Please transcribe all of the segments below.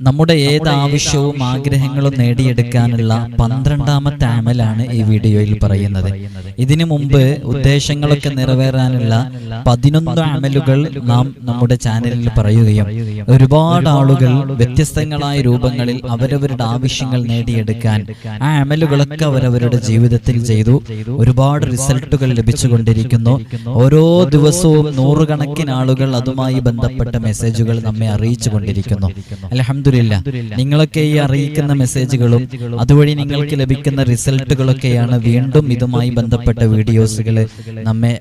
നമ്മുടെ ഏത് ആവശ്യവും ആഗ്രഹങ്ങളും നേടിയെടുക്കാനുള്ള പന്ത്രണ്ടാമത്തെ അമലാണ് ഈ വീഡിയോയിൽ പറയുന്നത്. ഇതിനു മുമ്പ് ഉദ്ദേശങ്ങളൊക്കെ നിറവേറാനുള്ള പതിനൊന്ന് അമലുകൾ നാം നമ്മുടെ ചാനലിൽ പറയുകയും ഒരുപാട് ആളുകൾ വ്യത്യസ്തങ്ങളായ രൂപങ്ങളിൽ അവരവരുടെ ആവശ്യങ്ങൾ നേടിയെടുക്കാൻ ആ അമലുകളൊക്കെ അവരവരുടെ ജീവിതത്തിൽ ചെയ്തു. ഒരുപാട് റിസൾട്ടുകൾ ലഭിച്ചുകൊണ്ടിരിക്കുന്നു. ഓരോ ദിവസവും നൂറുകണക്കിന് ആളുകൾ അതുമായി ബന്ധപ്പെട്ട മെസ്സേജുകൾ നമ്മെ അറിയിച്ചു കൊണ്ടിരിക്കുന്നു അലഹമില്ല നിങ്ങളൊക്കെ ഈ അറിയിക്കുന്ന മെസ്സേജുകളും അതുവഴി നിങ്ങൾക്ക് ലഭിക്കുന്ന റിസൾട്ടുകളൊക്കെയാണ് വീണ്ടും ഇതുമായി ബന്ധപ്പെട്ട വീഡിയോസുകൾ നമ്മെ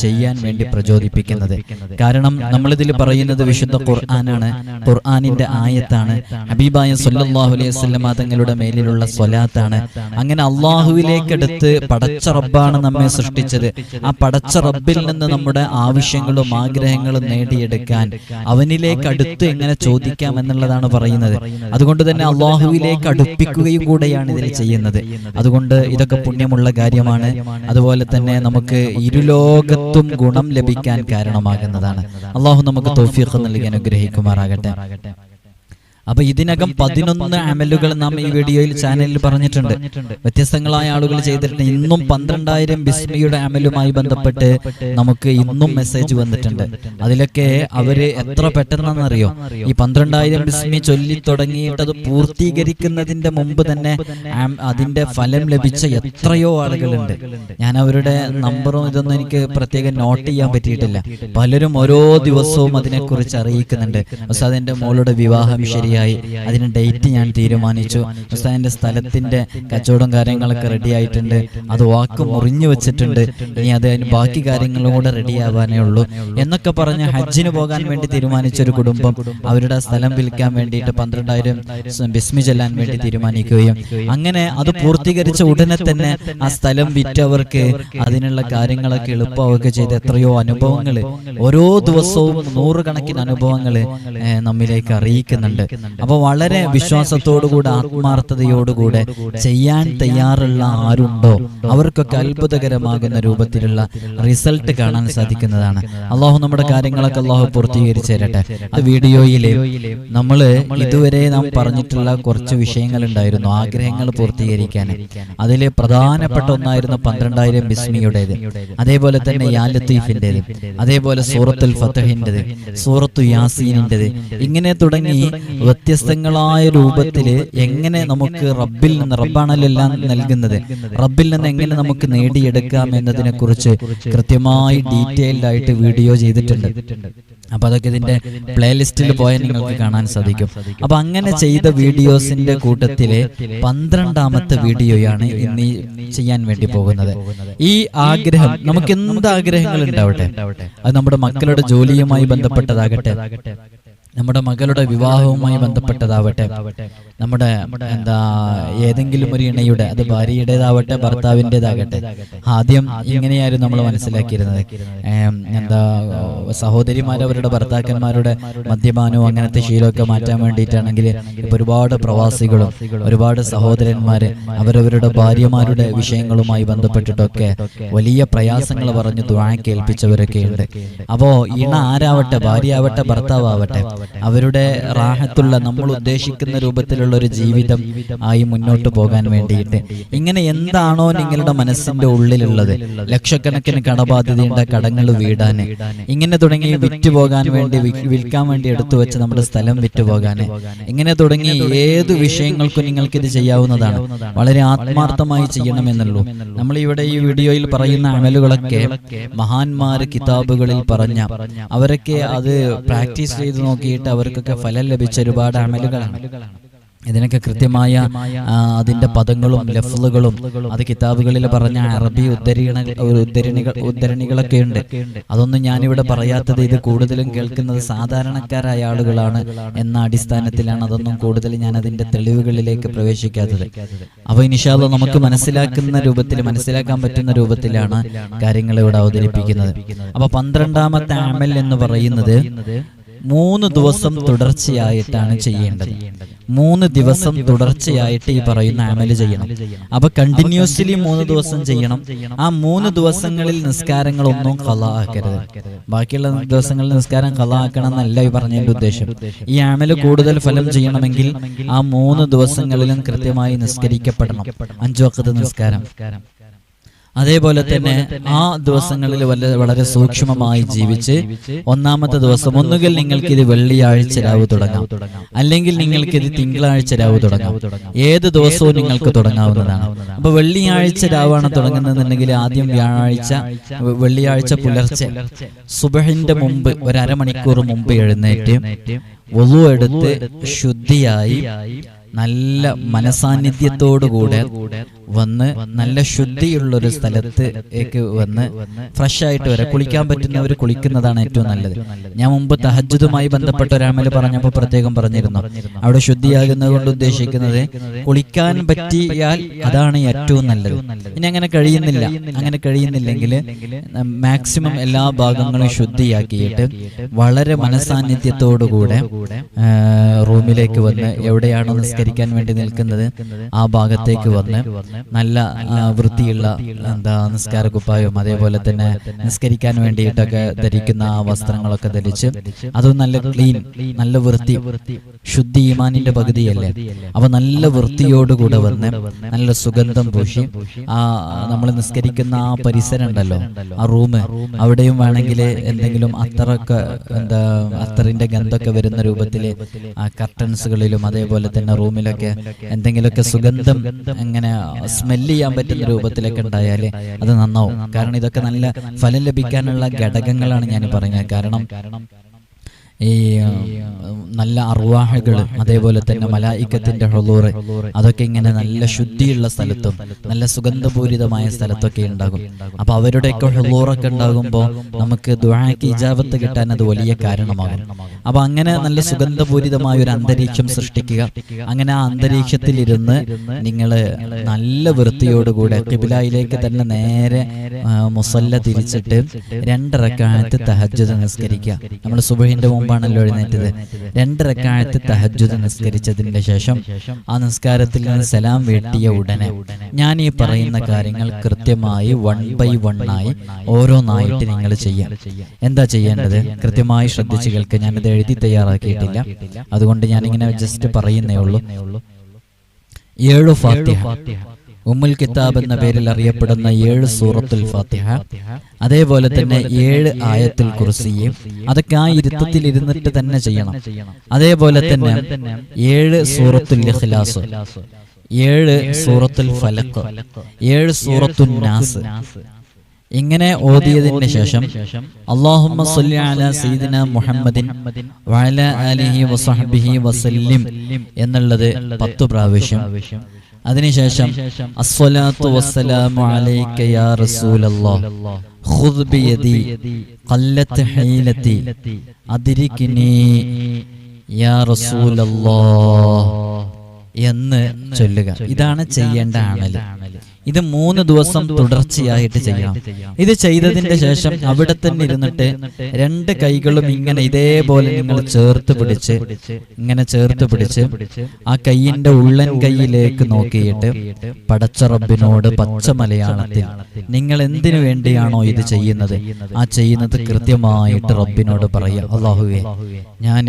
ചെയ്യാൻ വേണ്ടി പ്രചോദിപ്പിക്കുന്നത്. കാരണം നമ്മളിതിൽ പറയുന്നത് വിശുദ്ധ ഖുർആനാണ്. ഖുർആാനിന്റെ ആയത്താണ്. ഹബീബായ സല്ലല്ലാഹു അലൈഹി വസല്ലമ തങ്ങളുടെ മേലിലുള്ള സ്വലാത്താണ്. അങ്ങനെ അള്ളാഹുവിലേക്കെടുത്ത് പടച്ച റബ്ബാണ് നമ്മെ സൃഷ്ടിച്ചത്. ആ പടച്ച റബ്ബിൽ നിന്ന് നമ്മുടെ ആവശ്യങ്ങളും ആഗ്രഹങ്ങളും നേടിയെടുക്കാൻ അവനിലേക്ക് അടുത്ത് എങ്ങനെ ചോദിക്കാം എന്നുള്ളതാണ് പറയുന്നത്. അതുകൊണ്ട് തന്നെ അള്ളാഹുവിലേക്ക് അടുപ്പിക്കുകയും കൂടെയാണ് ഇതിൽ ചെയ്യുന്നത്. അതുകൊണ്ട് ഇതൊക്കെ പുണ്യമുള്ള കാര്യമാണ്. അതുപോലെ തന്നെ നമുക്ക് ഇരുലോകത്തും ഗുണം ലഭിക്കാൻ കാരണമാകുന്നതാണ്. അള്ളാഹു നമുക്ക് തോഫീഖ് നൽകി അനുഗ്രഹിക്കുമാറാകട്ടെ. അപ്പൊ ഇതിനകം പതിനൊന്ന് അമലുകൾ നാം ഈ വീഡിയോയിൽ ചാനലിൽ പറഞ്ഞിട്ടുണ്ട്. വ്യത്യസ്തങ്ങളായ ആളുകൾ ചെയ്തിട്ടുണ്ട് ഇന്നും പന്ത്രണ്ടായിരം ബിസ്മിയുടെ അമലുമായി ബന്ധപ്പെട്ട് നമുക്ക് ഇന്നും മെസ്സേജ് വന്നിട്ടുണ്ട്. അതിലൊക്കെ അവർ എത്ര പെട്ടെന്നറിയോ ഈ പന്ത്രണ്ടായിരം ബിസ്മി ചൊല്ലി തുടങ്ങിയിട്ട് അത് പൂർത്തീകരിക്കുന്നതിന്റെ മുമ്പ് തന്നെ അതിന്റെ ഫലം ലഭിച്ച എത്രയോ ആളുകളുണ്ട്. ഞാൻ അവരുടെ നമ്പറും ഇതൊന്നും എനിക്ക് പ്രത്യേകം നോട്ട് ചെയ്യാൻ പറ്റിയിട്ടില്ല. പലരും ഓരോ ദിവസവും അതിനെക്കുറിച്ച് അറിയിക്കുന്നുണ്ട്. അതിന്റെ മോളുടെ വിവാഹം ശരിയായി. അതിന് ഡേറ്റ് ഞാൻ തീരുമാനിച്ചു. ഉസ്താദിന്റെ സ്ഥലത്തിന്റെ കച്ചവടം കാര്യങ്ങളൊക്കെ റെഡി ആയിട്ടുണ്ട്. അത് വാക്ക് മുറിഞ്ഞു വെച്ചിട്ടുണ്ട്. ഇനി അത് ബാക്കി കാര്യങ്ങളും കൂടെ റെഡി ആവാനേ ഉള്ളൂ. എന്നൊക്കെ പറഞ്ഞ് ഹജ്ജിന് പോകാൻ വേണ്ടി തീരുമാനിച്ച ഒരു കുടുംബം അവരുടെ സ്ഥലം വിൽക്കാൻ വേണ്ടിയിട്ട് പന്ത്രണ്ടായിരം ബിസ്മി ചെല്ലാൻ വേണ്ടി തീരുമാനിക്കുകയും. അങ്ങനെ അത് പൂർത്തീകരിച്ച ഉടനെ തന്നെ ആ സ്ഥലം വിറ്റവർക്ക് അതിനുള്ള കാര്യങ്ങളൊക്കെ എളുപ്പമൊക്കെ ചെയ്ത് എത്രയോ അനുഭവങ്ങൾ ഓരോ ദിവസവും നൂറുകണക്കിന് അനുഭവങ്ങൾ നമ്മിലേക്ക് അറിയിക്കുന്നുണ്ട്. അപ്പോൾ വളരെ വിശ്വാസത്തോടുകൂടെ ആത്മാർത്ഥതയോടുകൂടെ ചെയ്യാൻ തയ്യാറുള്ള ആരുണ്ടോ? അവർക്കൊക്കെ അത്ഭുതകരമാകുന്ന രൂപത്തിലുള്ള റിസൾട്ട് കാണാൻ സാധിക്കുന്നതാണ്. അള്ളാഹു നമ്മുടെ കാര്യങ്ങളൊക്കെ അള്ളാഹു പൂർത്തീകരിച്ചു തരട്ടെ. ആ വീഡിയോയിൽ നമ്മൾ ഇതുവരെ നാം പറഞ്ഞിട്ടുള്ള കുറച്ച് വിഷയങ്ങൾ ഉണ്ടായിരുന്നു ആഗ്രഹങ്ങൾ പൂർത്തീകരിക്കാൻ. അതിൽ പ്രധാനപ്പെട്ട ഒന്നായിരുന്നു പന്ത്രണ്ടായിരം ബിസ്മിയുടേത്. അതേപോലെ തന്നെ യാ ലത്തീഫിന്റെത് അതേപോലെ സൂറത്തുൽ ഫത്തഹിന്റെത് സൂറത്തു യാസീനിന്റെത് ഇങ്ങനെ തുടങ്ങി വ്യത്യസ്തങ്ങളായ രൂപത്തിൽ എങ്ങനെ നമുക്ക് റബ്ബിൽ നിന്ന് റബ്ബാണല്ലോ എല്ലാം നൽകുന്നത്? റബ്ബിൽ നിന്ന് എങ്ങനെ നമുക്ക് നേടിയെടുക്കാം എന്നതിനെ കുറിച്ച് കൃത്യമായി ഡീറ്റെയിൽഡ് ആയിട്ട് വീഡിയോ ചെയ്തിട്ടുണ്ട്. അപ്പൊ അതൊക്കെ ഇതിന്റെ പ്ലേലിസ്റ്റിൽ പോയാൽ നിങ്ങൾക്ക് കാണാൻ സാധിക്കും. അപ്പൊ അങ്ങനെ ചെയ്ത വീഡിയോസിന്റെ കൂട്ടത്തിലെ പന്ത്രണ്ടാമത്തെ വീഡിയോയാണ് ഇന്ന് ചെയ്യാൻ വേണ്ടി പോകുന്നത്. ഈ ആഗ്രഹം നമുക്ക് എന്ത് ആഗ്രഹങ്ങൾ ഉണ്ടാവട്ടെ? അത് നമ്മുടെ മക്കളുടെ ജോലിയുമായി ബന്ധപ്പെട്ടതാകട്ടെ? നമ്മുടെ മകളുടെ വിവാഹവുമായി ബന്ധപ്പെട്ടതാവട്ടെ. നമ്മുടെ എന്താ ഏതെങ്കിലും ഒരു ഇണയുടെ അത് ഭാര്യയുടേതാവട്ടെ ഭർത്താവിന്റെതാകട്ടെ ആദ്യം ഇങ്ങനെയായിരുന്നു നമ്മൾ മനസ്സിലാക്കിയിരുന്നത്. എന്താ സഹോദരിമാർ അവരുടെ ഭർത്താക്കന്മാരുടെ മദ്യപാനവും അങ്ങനത്തെ ശീലമൊക്കെ മാറ്റാൻ വേണ്ടിയിട്ടാണെങ്കിൽ ഇപ്പൊ ഒരുപാട് പ്രവാസികളും ഒരുപാട് സഹോദരന്മാര് അവരവരുടെ ഭാര്യമാരുടെ വിഷയങ്ങളുമായി ബന്ധപ്പെട്ടിട്ടൊക്കെ വലിയ പ്രയാസങ്ങൾ പറഞ്ഞു ദ്വാ കേൾപ്പിച്ചവരൊക്കെ ഉണ്ട്. അപ്പോ ഇണ ആരാവട്ടെ ഭാര്യ ആവട്ടെ ഭർത്താവ് ആവട്ടെ അവരുടെ റാഹത്തുള്ള നമ്മൾ ഉദ്ദേശിക്കുന്ന രൂപത്തിലുള്ള ഒരു ജീവിതം ആയി മുന്നോട്ട് പോകാൻ വേണ്ടിയിട്ട് ഇങ്ങനെ എന്താണോ നിങ്ങളുടെ മനസ്സിന്റെ ഉള്ളിലുള്ളത്? ലക്ഷക്കണക്കിന് കടബാധ്യതയുണ്ട് കടങ്ങൾ വീടാന് ഇങ്ങനെ തുടങ്ങി വിറ്റുപോകാൻ വേണ്ടി വിൽക്കാൻ വേണ്ടി എടുത്തു വെച്ച് നമ്മുടെ സ്ഥലം വിറ്റുപോകാൻ ഇങ്ങനെ തുടങ്ങി ഏത് വിഷയങ്ങൾക്കും നിങ്ങൾക്ക് ഇത് ചെയ്യാവുന്നതാണ്. വളരെ ആത്മാർത്ഥമായി ചെയ്യണമെന്നുള്ളൂ നമ്മൾ ഇവിടെ ഈ വീഡിയോയിൽ പറയുന്ന അമലുകളൊക്കെ മഹാന്മാർ കിതാബുകളിൽ പറഞ്ഞ അവരൊക്കെ അത് പ്രാക്ടീസ് ചെയ്ത് നോക്കിയിട്ട് അവർക്കൊക്കെ ഫലം ലഭിച്ച ഒരുപാട് അമലുകളാണ്. ഇതിനൊക്കെ കൃത്യമായ അതിന്റെ അതിന്റെ പദങ്ങളും ലഫ്ലുകളും അത് കിതാബുകളിൽ പറഞ്ഞ അറബി ഉദ്ധരണ ഉദ്ധരണികൾ ഉദ്ധരണികളൊക്കെ ഉണ്ട്. അതൊന്നും ഞാനിവിടെ പറയാത്തത് ഇത് കൂടുതലും കേൾക്കുന്നത് സാധാരണക്കാരായ ആളുകളാണ് എന്ന അടിസ്ഥാനത്തിലാണ് അതൊന്നും കൂടുതൽ ഞാൻ അതിന്റെ തെളിവുകളിലേക്ക് പ്രവേശിക്കാത്തത്. അപ്പോൾ ഇനിഷാല്ല നമുക്ക് മനസ്സിലാക്കുന്ന രൂപത്തിൽ മനസ്സിലാക്കാൻ പറ്റുന്ന രൂപത്തിലാണ് കാര്യങ്ങൾ ഇവിടെ അവതരിപ്പിക്കുന്നത്. അപ്പൊ പന്ത്രണ്ടാമത്തെ അമൽ എന്ന് പറയുന്നത് മൂന്ന് ദിവസം തുടർച്ചയായിട്ടാണ് ചെയ്യേണ്ടത്. മൂന്ന് ദിവസം തുടർച്ചയായിട്ട് ഈ പറയുന്ന അമൽ ചെയ്യണം. അപ്പൊ കണ്ടിന്യൂസ്ലി മൂന്ന് ദിവസം ചെയ്യണം. ആ മൂന്ന് ദിവസങ്ങളിൽ നിസ്കാരങ്ങളൊന്നും കല ആക്കരുത് ബാക്കിയുള്ള ദിവസങ്ങളിൽ നിസ്കാരം കല ആക്കണം എന്നല്ല ഈ പറഞ്ഞതിന്റെ ഉദ്ദേശം. ഈ അമൽ കൂടുതൽ ഫലം ചെയ്യണമെങ്കിൽ ആ മൂന്ന് ദിവസങ്ങളിലും കൃത്യമായി നിസ്കരിക്കപ്പെടണം. അഞ്ചു വക്കത്ത് നിസ്കാരം. അതേപോലെ തന്നെ ആ ദിവസങ്ങളിൽ വല്ല വളരെ സൂക്ഷ്മമായി ജീവിച്ച് ഒന്നാമത്തെ ദിവസം ഒന്നുകിൽ നിങ്ങൾക്ക് ഇത് വെള്ളിയാഴ്ച രാവ് തുടങ്ങാം. അല്ലെങ്കിൽ നിങ്ങൾക്ക് ഇത് തിങ്കളാഴ്ച രാവ് തുടങ്ങാം. ഏത് ദിവസവും നിങ്ങൾക്ക് തുടങ്ങാവുന്നതാണ്. അപ്പൊ വെള്ളിയാഴ്ച രാവാണ് തുടങ്ങുന്നതെന്നുണ്ടെങ്കിൽ ആദ്യം വ്യാഴാഴ്ച വെള്ളിയാഴ്ച പുലർച്ചെ സുബഹിന്റെ മുമ്പ് ഒരു അരമണിക്കൂർ മുമ്പ് എഴുന്നേറ്റ് വധു എടുത്ത് ശുദ്ധിയായി നല്ല മനസാന്നിധ്യത്തോടുകൂടെ വന്ന് നല്ല ശുദ്ധിയുള്ള ഒരു സ്ഥലത്തേക്ക് വന്ന് ഫ്രഷ് ആയിട്ട് വരെ കുളിക്കാൻ പറ്റുന്നവർ കുളിക്കുന്നതാണ് ഏറ്റവും നല്ലത്. ഞാൻ മുമ്പ് തഹജ്ജുതുമായി ബന്ധപ്പെട്ട ഒരാമൽ പറഞ്ഞപ്പോൾ പ്രത്യേകം പറഞ്ഞിരുന്നു. അവിടെ ശുദ്ധിയാകുന്നത് കൊണ്ട് ഉദ്ദേശിക്കുന്നത് കുളിക്കാൻ പറ്റിയാൽ അതാണ് ഏറ്റവും നല്ലത്. ഇനി അങ്ങനെ കഴിയുന്നില്ല. അങ്ങനെ കഴിയുന്നില്ലെങ്കിൽ മാക്സിമം എല്ലാ ഭാഗങ്ങളും ശുദ്ധിയാക്കിയിട്ട് വളരെ മനസാന്നിധ്യത്തോടുകൂടെ കൂടെ റൂമിലേക്ക് വന്ന് എവിടെയാണോ നിസ്കരിക്കാൻ വേണ്ടി നിൽക്കുന്നത് ആ ഭാഗത്തേക്ക് വന്ന് നല്ല വൃത്തിയുള്ള എന്താ നിസ്കാര കുപ്പായവും അതേപോലെ തന്നെ നിസ്കരിക്കാൻ വേണ്ടിയിട്ടൊക്കെ ധരിക്കുന്ന ആ വസ്ത്രങ്ങളൊക്കെ ധരിച്ച് അതും നല്ല ക്ലീൻ നല്ല വൃത്തി ശുദ്ധി ഈമാനിന്റെ പകുതിയല്ലേ? അപ്പൊ നല്ല വൃത്തിയോടുകൂടെ വന്ന് നല്ല സുഗന്ധം പൂശി ആ നമ്മൾ നിസ്കരിക്കുന്ന ആ പരിസരം ഉണ്ടല്ലോ ആ റൂം അവിടെയും വേണമെങ്കിൽ എന്തെങ്കിലും അത്തറൊക്കെ എന്താ അത്തറിന്റെ ഗന്ധമൊക്കെ വരുന്ന രൂപത്തിൽ ആ കർട്ടൻസുകളിലും അതേപോലെ തന്നെ റൂമിലൊക്കെ എന്തെങ്കിലുമൊക്കെ സുഗന്ധം എങ്ങനെ സ്മെല്ല് ചെയ്യാൻ പറ്റുന്ന രൂപത്തിലൊക്കെ ഉണ്ടായാൽ അത് നന്നാവും. കാരണം ഇതൊക്കെ നല്ല ഫലം ലഭിക്കാനുള്ള ഘടകങ്ങളാണ് ഞാൻ പറയുന്നത് കാരണം ഈ നല്ല അറുവാഹകൾ അതേപോലെ തന്നെ മലായിക്കത്തിന്റെ ഹൊളൂറ് അതൊക്കെ ഇങ്ങനെ നല്ല ശുദ്ധിയുള്ള സ്ഥലത്തും നല്ല സുഗന്ധപൂരിതമായ സ്ഥലത്തൊക്കെ ഉണ്ടാകും. അപ്പൊ അവരുടെയൊക്കെ ഹൊളൂറൊക്കെ ഉണ്ടാകുമ്പോൾ നമുക്ക് ദുആക്ക് ഇജാബത്ത് കിട്ടാൻ അത് വലിയ കാരണമാകും. അപ്പൊ അങ്ങനെ നല്ല സുഗന്ധപൂരിതമായ ഒരു അന്തരീക്ഷം സൃഷ്ടിക്കുക. അങ്ങനെ ആ അന്തരീക്ഷത്തിലിരുന്ന് നിങ്ങൾ നല്ല വൃത്തിയോടുകൂടെ കിബിലായിലേക്ക് തന്നെ നേരെ മുസല്ല തിരിച്ചിട്ട് രണ്ടിറക്കാലത്ത് തഹജ്ജുദ് നിസ്കരിക്കുക. നമ്മൾ സുബഹിന്റെ മുമ്പാണല്ലോ എഴുന്നേറ്റത്. രണ്ടിറക്കാലത്ത് തഹജുദ് നിസ്കരിച്ചതിന്റെ ശേഷം ആ നിസ്കാരത്തിൽ നിന്ന് സലാം വീട്ടിയ ഉടനെ ഞാൻ ഈ പറയുന്ന കാര്യങ്ങൾ കൃത്യമായി വൺ ബൈ വൺ ആയി ഓരോന്നായിട്ട് നിങ്ങൾ ചെയ്യാം. എന്താ ചെയ്യേണ്ടത്? കൃത്യമായി ശ്രദ്ധിച്ചു കേൾക്ക് ഞാനിത് എഴുതി തയ്യാറാക്കിയിട്ടില്ല. അതുകൊണ്ട് ഞാനിങ്ങനെ ജസ്റ്റ് പറയുന്നേ ഉള്ളൂ. ഏഴു ഫാത്തിഹ. ഉമ്മുൽ കിതാബ് എന്ന പേരിൽ അറിയപ്പെടുന്ന ഏഴ് സൂറത്തുൽ ഫാത്തിഹ. അതേപോലെ തന്നെ ഏഴ് ആയത്തിൽ കുറിസിയും അതൊക്കെ ആ ഇരുത്തത്തിൽ ഇരുന്നിട്ട് തന്നെ ചെയ്യണം. അതേപോലെ തന്നെ ഏഴ് സൂറത്തുൽ ഇഖ്ലാസ്. ഏഴ് സൂറത്തുൽ ഫലക്ക്. ഏഴ് സൂറത്തുൽ നാസ്. ഇങ്ങനെ ഓതിയതിന് ശേഷം അള്ളാഹുമ്മ സല്ലി അലാ സയ്യിദിനാ മുഹമ്മദിൻ വഅല ആലിഹി വസഹ്ബിഹി വസല്ലിം എന്നുള്ളത് പത്ത് പ്രാവശ്യം. അതിനുശേഷം വസ്സലാമു അലൈക യാ റസൂലല്ലാഹ് ഖുദ് ബിയദി ഖല്ലത്ത് ഹീലതി അദ്രിക്നി യാ റസൂലല്ലാഹ് എന്ന് ചൊല്ലുക. ഇതാണ് ചെയ്യേണ്ട അമൽ. ഇത് മൂന്ന് ദിവസം തുടർച്ചയായിട്ട് ചെയ്യാം. ഇത് ചെയ്തതിന്റെ ശേഷം അവിടെ തന്നെ ഇരുന്നിട്ട് രണ്ട് കൈകളും ഇങ്ങനെ ഇതേപോലെ നിങ്ങൾ ചേർത്ത് പിടിച്ച് ഇങ്ങനെ ചേർത്ത് പിടിച്ച് ആ കൈയിന്റെ ഉള്ളൻ കൈയിലേക്ക് നോക്കിയിട്ട് പടച്ചറബിനോട് പച്ച മലയാളത്തിൽ നിങ്ങൾ എന്തിനു വേണ്ടിയാണോ ഇത് ചെയ്യുന്നത്? ആ ചെയ്യുന്നത് കൃത്യമായിട്ട് റബ്ബിനോട് പറയാം. അള്ളാഹുവെ ഞാൻ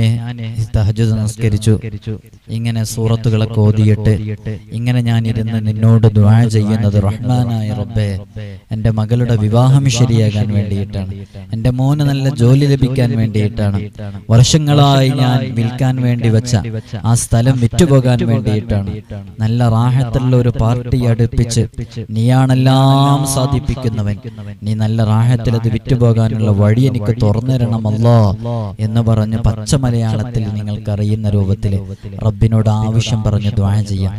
തഹജുദ് നമസ്കരിച്ചു ഇങ്ങനെ സൂറത്തുകളെ കോതിയിട്ട് ഇങ്ങനെ ഞാൻ ഇരുന്ന് നിന്നോട് ദ്വാ ചെയ്യുന്നത് റഹ്മാനായ റബ്ബേ. എന്റെ മകളുടെ വിവാഹം ശരിയാകാൻ വേണ്ടിയിട്ടാണ്. എന്റെ മോന് നല്ല ജോലി ലഭിക്കാൻ വേണ്ടിയിട്ടാണ്. വർഷങ്ങളായി ഞാൻ വിൽക്കാൻ വേണ്ടി വെച്ച ആ സ്ഥലം വിറ്റുപോകാൻ വേണ്ടിയിട്ടാണ്. നല്ല റാഹത്തുള്ള ഒരു പാർട്ടി അടുപ്പിച്ച് നീയാണെല്ലാം സാധിപ്പിക്കുന്നവൻ. നീ നല്ല റാഹത്തിൽ അത് വിറ്റുപോകാനുള്ള വഴി എനിക്ക് തുറന്നിരണമല്ലോ എന്ന് പറഞ്ഞ് പച്ച മലയാളത്തിൽ നിങ്ങൾക്കറിയുന്ന രൂപത്തിൽ റബ്ബിനോട് ആവശ്യം പറഞ്ഞ് ദ്വാ ചെയ്യാം.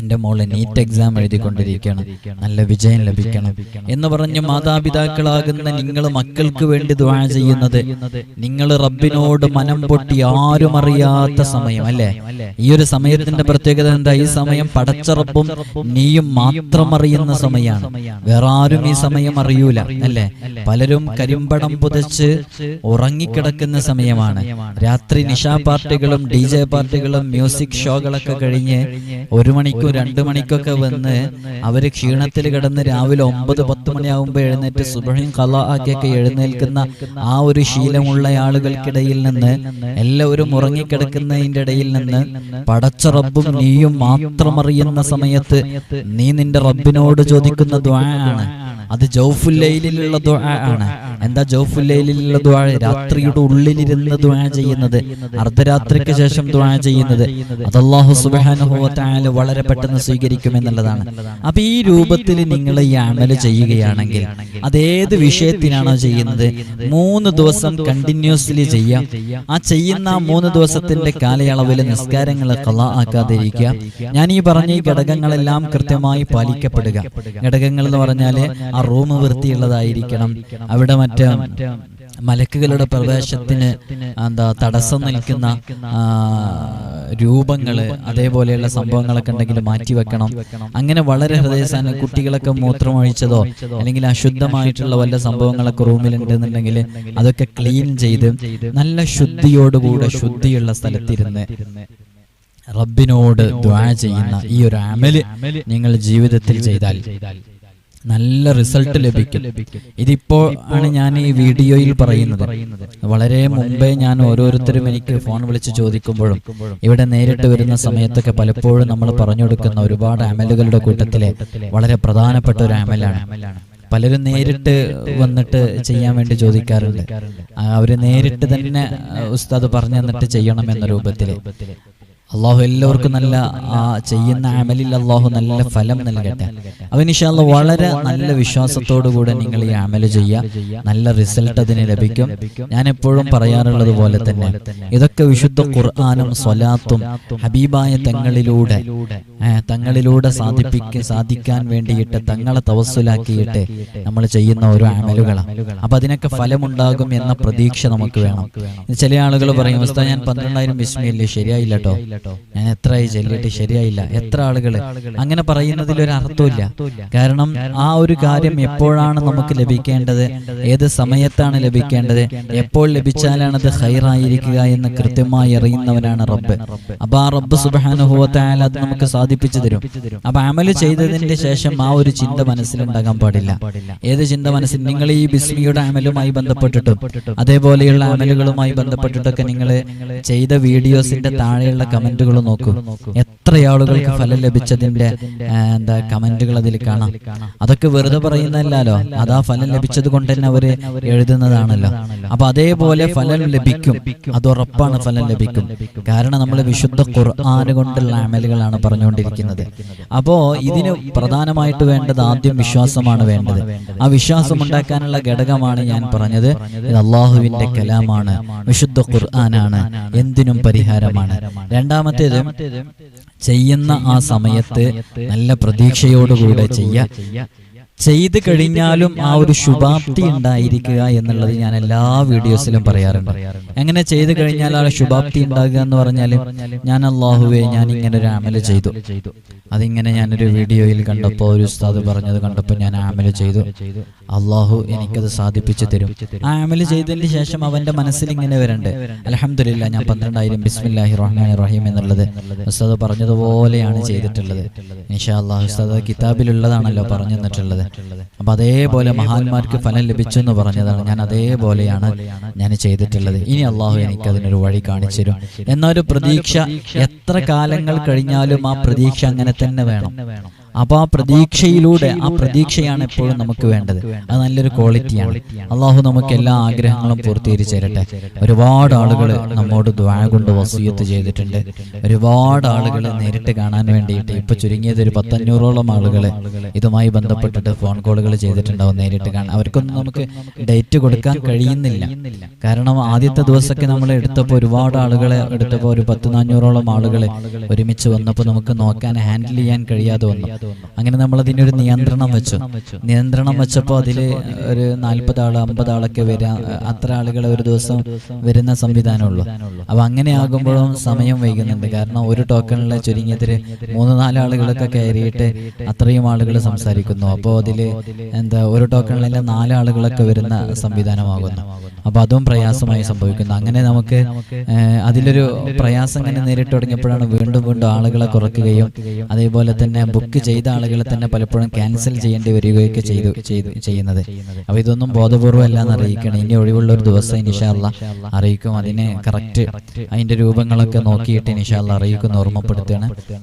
എന്റെ മോളെ നീറ്റ് എക്സാം എഴുതിക്കൊണ്ടിരിക്കണം. നല്ല വിജയം ലഭിക്കണം. എന്ന് പറഞ്ഞ് മാതാപിതാക്കളാകുന്ന നിങ്ങൾ മക്കൾക്ക് വേണ്ടി ദ്വാ ചെയ്യുന്നത് നിങ്ങൾ റബ്ബിനോട് മനം പൊട്ടി ആരും അറിയാത്ത സമയം അല്ലേ? ഈ ഒരു സമയത്തിന്റെ പ്രത്യേകത എന്താ? ഈ സമയം പടച്ചറപ്പും നീയും മാത്രം അറിയുന്ന സമയമാണ്. വേറെ ആരും ഈ സമയം അറിയൂല അല്ലേ? പലരും കരിമ്പടം പുതച്ച് ഉറങ്ങിക്കിടക്കുന്ന സമയമാണ്. രാത്രി നിശാ പാർട്ടികളും ഡി ജെ പാർട്ടികളും മ്യൂസിക് ഷോകളൊക്കെ കഴിഞ്ഞ് ഒരു മണിക്കൂർ രണ്ടു മണിക്കൊക്കെ വന്ന് അവർ ക്ഷീണത്തിൽ കിടന്ന് രാവിലെ ഒമ്പത് പത്ത് മണിയാകുമ്പോൾ എഴുന്നേറ്റ് സുബ്രഹിം കല ആക്കിയൊക്കെ എഴുന്നേൽക്കുന്ന ആ ഒരു ശീലമുള്ള ആളുകൾക്കിടയിൽ നിന്ന് എല്ലാവരും ഉറങ്ങിക്കിടക്കുന്നതിന്റെ ഇടയിൽ നിന്ന് പടച്ച റബ്ബും നീയും മാത്രം അറിയുന്ന സമയത്ത് നീ നിന്റെ റബ്ബിനോട് ചോദിക്കുന്ന ദ്വാ ആണ് അത് ജൗഫുല്ലയിലുള്ള ദുആ ആണ്. എന്താ ജൗഫുല്ലയിലുള്ള ദ്വാ രാത്രിയുടെ ഉള്ളിലിരുന്ന് ദ്വാ ചെയ്യുന്നത്. അർദ്ധരാത്രിക്ക് ശേഷം ദ്വാ ചെയ്യുന്നത്. അത് വ തആല വളരെ പെട്ടെന്ന് സ്വീകരിക്കും എന്നുള്ളതാണ്. അപ്പൊ ഈ രൂപത്തിൽ നിങ്ങൾ ഈ അമൽ ചെയ്യുകയാണെങ്കിൽ അതേത് വിഷയത്തിനാണോ ചെയ്യുന്നത്? മൂന്ന് ദിവസം കണ്ടിന്യൂസ്ലി ചെയ്യാം. ആ ചെയ്യുന്ന മൂന്ന് ദിവസത്തിന്റെ കാലയളവിൽ നിസ്കാരങ്ങൾ കല ആക്കാതിരിക്കുക. ഞാൻ ഈ പറഞ്ഞ ഈ ഘടകങ്ങളെല്ലാം കൃത്യമായി പാലിക്കപ്പെടുക. ഘടകങ്ങൾ എന്ന് പറഞ്ഞാൽ ആ റൂം വൃത്തിയുള്ളതായിരിക്കണം. അവിടെ മറ്റേ മലക്കുകളുടെ പ്രവേശത്തിന് എന്താ തടസ്സം നിൽക്കുന്ന രൂപങ്ങൾ അതേപോലെയുള്ള സംഭവങ്ങളൊക്കെ ഉണ്ടെങ്കിൽ മാറ്റി വെക്കണം. അങ്ങനെ വളരെ ഹൃദയസാന കുട്ടികളൊക്കെ മൂത്രമൊഴിച്ചതോ അല്ലെങ്കിൽ അശുദ്ധമായിട്ടുള്ള വല്ല സംഭവങ്ങളൊക്കെ റൂമിൽ ഉണ്ടെന്നുണ്ടെങ്കിൽ അതൊക്കെ ക്ലീൻ ചെയ്ത് നല്ല ശുദ്ധിയോടുകൂടെ ശുദ്ധിയുള്ള സ്ഥലത്തിരുന്ന് റബ്ബിനോട് ദ്വാ ചെയ്യുന്ന ഈ ഒരു അമൽ നിങ്ങൾ ജീവിതത്തിൽ ചെയ്താൽ നല്ല റിസൾട്ട് ലഭിക്കും. ഇതിപ്പോ ആണ് ഞാൻ ഈ വീഡിയോയിൽ പറയുന്നത്. വളരെ മുമ്പേ ഞാൻ ഓരോരുത്തരും എനിക്ക് ഫോൺ വിളിച്ച് ചോദിക്കുമ്പോഴും ഇവിടെ നേരിട്ട് വരുന്ന സമയത്തൊക്കെ പലപ്പോഴും നമ്മൾ പറഞ്ഞു കൊടുക്കുന്ന ഒരുപാട് അമലുകളുടെ കൂട്ടത്തിലെ വളരെ പ്രധാനപ്പെട്ട ഒരു അമലാണ്. പലരും നേരിട്ട് വന്നിട്ട് ചെയ്യാൻ വേണ്ടി ചോദിക്കാറുണ്ട്. അവർ അവർ നേരിട്ട് തന്നെ ഉസ്താദ് പറഞ്ഞു തന്നിട്ട് ചെയ്യണം എന്ന രൂപത്തിൽ. അള്ളാഹു എല്ലാവർക്കും നല്ല ആ ചെയ്യുന്ന അമലിൽ അള്ളാഹു നല്ല ഫലം നൽകട്ടെ. അവനിഷാല്ല വളരെ നല്ല വിശ്വാസത്തോടു കൂടെ നിങ്ങൾ ഈ അമൽ ചെയ്യുക നല്ല റിസൾട്ട് അതിന് ലഭിക്കും. ഞാൻ എപ്പോഴും പറയാറുള്ളത് പോലെ തന്നെ. ഇതൊക്കെ വിശുദ്ധ ഖുർആാനും സ്വലാത്തും ഹബീബായ തങ്ങളിലൂടെ തങ്ങളിലൂടെ സാധിപ്പിക്ക സാധിക്കാൻ വേണ്ടിയിട്ട് തങ്ങളെ തവസ്സുലാക്കിയിട്ട് നമ്മൾ ചെയ്യുന്ന ഓരോ അമലുകളാണ് അപ്പൊ അതിനൊക്കെ ഫലമുണ്ടാകും എന്ന പ്രതീക്ഷ നമുക്ക് വേണം. ചില ആളുകൾ പറയും ഞാൻ പന്ത്രണ്ടായിരം വിസ്മയല്ലേ ശരിയായില്ല കേട്ടോ ഞാൻ എത്ര ആയി ചെല്ലിയിട്ട് ശരിയായില്ല. എത്ര ആളുകൾ അങ്ങനെ പറയുന്നതിൽ ഒരു അർത്ഥമില്ല കാരണം ആ ഒരു കാര്യം എപ്പോഴാണ് നമുക്ക് ലഭിക്കേണ്ടത്? ഏത് സമയത്താണ് ലഭിക്കേണ്ടത്? എപ്പോൾ ലഭിച്ചാലാണ് അത് ഹൈറായിരിക്കുക എന്ന് കൃത്യമായി അറിയുന്നവനാണ് റബ്ബ്. അപ്പൊ ആ റബ്ബ് സുബാനുഭവത്തായാലും അത് നമുക്ക് സാധിപ്പിച്ചു തരും. അപ്പൊ അമൽ ചെയ്തതിന്റെ ശേഷം ആ ഒരു ചിന്ത മനസ്സിലുണ്ടാകാൻ പാടില്ല. ഏത് ചിന്ത മനസ്സിൽ നിങ്ങൾ ഈ ബിസ്മിയുടെ അമലുമായി ബന്ധപ്പെട്ടിട്ടും അതേപോലെയുള്ള അമലുകളുമായി ബന്ധപ്പെട്ടിട്ടൊക്കെ നിങ്ങൾ ചെയ്ത വീഡിയോസിന്റെ താഴെയുള്ള കമന്റുകൾ നോക്കൂ. എത്ര ആളുകൾക്ക് ഫലം ലഭിച്ചതിന്റെ എന്താ കമന്റുകൾ അതിൽ കാണാം. അതൊക്കെ വെറുതെ പറയുന്നതല്ലോ അതാ ഫലം ലഭിച്ചത് കൊണ്ട് തന്നെ അവർ എഴുതുന്നതാണല്ലോ. അപ്പൊ അതേപോലെ ഫലം ലഭിക്കും. അത് ഉറപ്പാണ് ഫലം ലഭിക്കും. കാരണം നമ്മൾ വിശുദ്ധ ഖുർആൻ കൊണ്ടുള്ള അമലുകളാണ് പറഞ്ഞുകൊണ്ടിരിക്കുന്നത്. അപ്പോ ഇതിന് പ്രധാനമായിട്ട് വേണ്ടത് ആദ്യം വിശ്വാസമാണ് വേണ്ടത്. ആ വിശ്വാസം ഉണ്ടാക്കാനുള്ള ഘടകമാണ് ഞാൻ പറഞ്ഞത്. ഇത് അള്ളാഹുവിന്റെ കലാമാണ്. വിശുദ്ധ ഖുർആനാണ്. എന്തിനും പരിഹാരമാണ്. രണ്ടാമത്തേത് ചെയ്യുന്ന ആ സമയത്ത് നല്ല പ്രതീക്ഷയോടുകൂടെ ചെയ്യുക ചെയ്ത് കഴിഞ്ഞാലും ആ ഒരു ശുഭാപ്തി ഉണ്ടായിരിക്കുക എന്നുള്ളത് ഞാൻ എല്ലാ വീഡിയോസിലും പറയാറുണ്ട്. എങ്ങനെ ചെയ്ത് കഴിഞ്ഞാൽ ആ ശുഭാപ്തി ഉണ്ടാകുക എന്ന് പറഞ്ഞാൽ ഞാൻ അള്ളാഹുവെ ഞാൻ ഇങ്ങനെ ഒരു ആമല ചെയ്തു. അതിങ്ങനെ ഞാനൊരു വീഡിയോയിൽ കണ്ടപ്പോൾ ഒരു ഉസ്താദ് പറഞ്ഞത് കണ്ടപ്പോൾ ഞാൻ ആമല ചെയ്തു. അള്ളാഹു എനിക്കത് സാധിപ്പിച്ചു തരും. ആ ആമല ചെയ്തതിന് ശേഷം അവന്റെ മനസ്സിൽ ഇങ്ങനെ വരണ്ട്. അലഹമില്ല ഞാൻ പന്ത്രണ്ടായിരം ബിസ്മില്ലാഹി റഹ്മാൻ റഹീം എന്നുള്ളത് ഉസ്താദ് പറഞ്ഞതുപോലെയാണ് ചെയ്തിട്ടുള്ളത്. ഇൻഷാ അള്ളാഹു ഉസ്താദ് കിതാബിലുള്ളതാണല്ലോ പറഞ്ഞു തന്നിട്ടുള്ളത് അപ്പൊ അതേപോലെ മഹാന്മാർക്ക് ഫലം ലഭിച്ചു എന്ന് പറഞ്ഞതാണ്. ഞാൻ അതേപോലെയാണ് ഞാൻ ചെയ്തിട്ടുള്ളത്. ഇനി അള്ളാഹു എനിക്ക് അതിനൊരു വഴി കാണിച്ചു തരും എന്നൊരു പ്രതീക്ഷ എത്ര കാലങ്ങൾ കഴിഞ്ഞാലും ആ പ്രതീക്ഷ അങ്ങനെ തന്നെ വേണം. അപ്പൊ ആ പ്രതീക്ഷയിലൂടെ ആ പ്രതീക്ഷയാണ് എപ്പോഴും നമുക്ക് വേണ്ടത്. അത് നല്ലൊരു ക്വാളിറ്റിയാണ് അള്ളാഹു നമുക്ക് എല്ലാ ആഗ്രഹങ്ങളും പൂർത്തീകരിച്ചു തരട്ടെ ഒരുപാട് ആളുകൾ നമ്മോട് ദ്വാ കൊണ്ട് വസൂയത്ത് ചെയ്തിട്ടുണ്ട്. ഒരുപാട് ആളുകൾ നേരിട്ട് കാണാൻ വേണ്ടിയിട്ട് ഇപ്പൊ ചുരുങ്ങിയത് ഒരു പത്തഞ്ഞൂറോളം ആളുകൾ ഇതുമായി ബന്ധപ്പെട്ടിട്ട് ഫോൺ കോളുകൾ ചെയ്തിട്ടുണ്ടാവും നേരിട്ട് കാണാൻ. അവർക്കൊന്നും നമുക്ക് ഡേറ്റ് കൊടുക്കാൻ കഴിയുന്നില്ല. കാരണം ആദ്യത്തെ ദിവസമൊക്കെ നമ്മൾ എടുത്തപ്പോൾ ഒരുപാട് ആളുകളെ എടുത്തപ്പോൾ ഒരു പത്ത് നാനൂറോളം ആളുകൾ ഒരുമിച്ച് വന്നപ്പോൾ നമുക്ക് നോക്കാൻ ഹാൻഡിൽ ചെയ്യാൻ കഴിയാതെ വന്നു അങ്ങനെ നമ്മൾ അതിനൊരു നിയന്ത്രണം വെച്ചു. നിയന്ത്രണം വെച്ചപ്പോൾ അതിൽ ഒരു നാൽപ്പത് ആൾ അമ്പത് ആളൊക്കെ വരാ അത്ര ആളുകൾ ഒരു ദിവസം വരുന്ന സംവിധാനമുള്ളൂ. അപ്പൊ അങ്ങനെ ആകുമ്പോഴും സമയം വൈകുന്നുണ്ട്. കാരണം ഒരു ടോക്കണിലെ ചുരുങ്ങിയതിൽ മൂന്ന് നാല് ആളുകളൊക്കെ കയറിയിട്ട് അത്രയും ആളുകൾ സംസാരിക്കുന്നു. അപ്പോൾ അതിൽ എന്താ ഒരു ടോക്കണിലെ നാല് ആളുകളൊക്കെ വരുന്ന സംവിധാനമാകുന്നു. അപ്പൊ അതും പ്രയാസമായി സംഭവിക്കുന്നു. അങ്ങനെ നമുക്ക് അതിലൊരു പ്രയാസം ഇങ്ങനെ നേരിട്ട് തുടങ്ങിയപ്പോഴാണ് വീണ്ടും വീണ്ടും ആളുകളെ കുറക്കുകയും അതേപോലെ തന്നെ ബുക്ക് ചെയ്ത ആളുകളെ തന്നെ പലപ്പോഴും ക്യാൻസൽ ചെയ്യേണ്ടി വരികയൊക്കെ ചെയ്തു ചെയ്തു ചെയ്യുന്നത്. അപ്പൊ ഇതൊന്നും ബോധപൂർവം അല്ലാന്ന് അറിയിക്കണം ഇനി ഒഴിവുള്ള ഒരു ദിവസം ഇനിഷാല്ല അറിയിക്കും. അതിനെ കറക്റ്റ് അതിന്റെ രൂപങ്ങളൊക്കെ നോക്കിയിട്ട് ഇനിഷാല്ല അറിയിക്കുന്ന ഓർമ്മപ്പെടുത്തുകയാണ്.